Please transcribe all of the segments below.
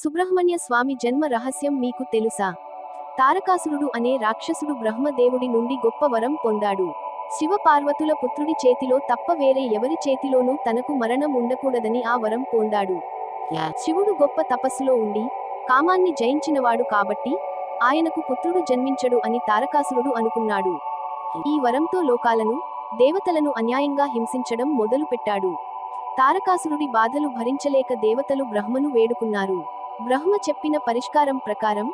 సుబ్రహ్మణ్య స్వామి జన్మ రహస్యం మీకు తెలుసా? తారకాసురుడు అనే రాక్షసుడు బ్రహ్మదేవుడి నుండి గొప్ప వరం పొందాడు. శివ పార్వతుల పుత్రుడి చేతిలో తప్ప వేరే ఎవరి చేతిలోనూ తనకు మరణం ఉండకూడదని ఆ వరం పొందాడు. శివుడు గొప్ప తపస్సులో ఉండి కామాన్ని జయించినవాడు కాబట్టి ఆయనకు పుత్రుడు జన్మించడు అని తారకాసురుడు అనుకున్నాడు. ఈ వరంతో లోకాలను దేవతలను అన్యాయంగా హింసించడం మొదలుపెట్టాడు. తారకాసురుడి బాధలు భరించలేక దేవతలు బ్రహ్మను వేడుకున్నారు. బ్రహ్మ చెప్పిన పరిష్కారం ప్రకారం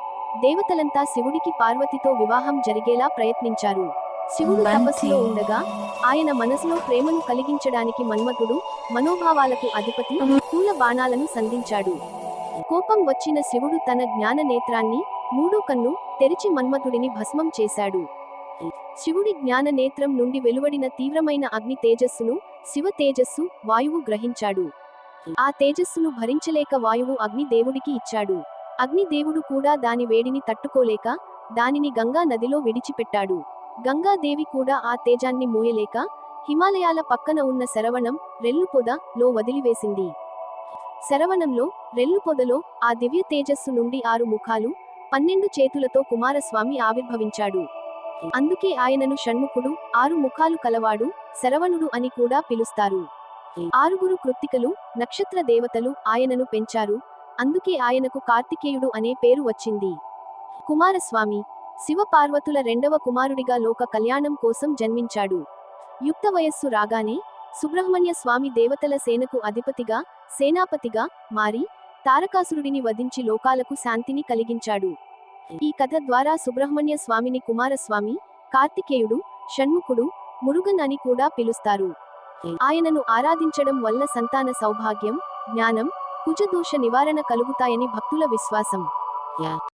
దేవతలంతా శివుడికి పార్వతితో వివాహం జరిగేలా ప్రయత్నించారు. శివుడు తపస్సులో ఉండగా ఆయన మనసులో ప్రేమను కలిగించడానికి మన్మథుడు మనోభావాలకు అధిపతి పూల బాణాలను సంధించాడు. కోపం వచ్చిన శివుడు తన జ్ఞాన నేత్రాన్ని మూడో కన్ను తెరిచి మన్మథుడిని భస్మం చేశాడు. శివుడి జ్ఞాన నేత్రం నుండి వెలువడిన తీవ్రమైన అగ్ని తేజస్సును శివ తేజస్సు వాయువు గ్రహించాడు. ఆ తేజస్సును భరించలేక వాయువు అగ్ని దేవుడికి ఇచ్చాడు. అగ్ని దేవుడు కూడా దాని వేడిని తట్టుకోలేక దానిని గంగా నదిలో విడిచిపెట్టాడు. గంగాదేవి కూడా ఆ తేజాన్ని మోయలేక హిమాలయాల పక్కన ఉన్న శరవణం రెల్లుపొద లో వదిలివేసింది. శరవణంలో రెల్లుపొదలో ఆ దివ్య తేజస్సు నుండి ఆరు ముఖాలు పన్నెండు చేతులతో కుమారస్వామి ఆవిర్భవించాడు. అందుకే ఆయనను షణ్ముఖుడు ఆరు ముఖాలు కలవాడు శరవణుడు అని కూడా పిలుస్తారు. ఆరుగురు కృత్తికలు నక్షత్ర దేవతలు ఆయనను పెంచారు. అందుకే ఆయనకు కార్తికేయుడు అనే పేరు వచ్చింది. కుమారస్వామి శివపార్వతుల రెండవ కుమారుడిగా లోక కళ్యాణం కోసం జన్మించాడు. యుక్త వయస్సు రాగానే సుబ్రహ్మణ్య స్వామి దేవతల సేనకు అధిపతిగా సేనాపతిగా మారి తారకాసురుడిని వధించి లోకాలకు శాంతిని కలిగించాడు. ఈ కథ ద్వారా సుబ్రహ్మణ్య స్వామిని కుమారస్వామి కార్తికేయుడు షణ్ముఖుడు మురుగన్ అని కూడా పిలుస్తారు. ఆయనను ఆరాధించడం వల్ల సంతాన సౌభాగ్యం జ్ఞానం కుజదోష నివారణ కలుగుతాయని భక్తుల విశ్వాసం.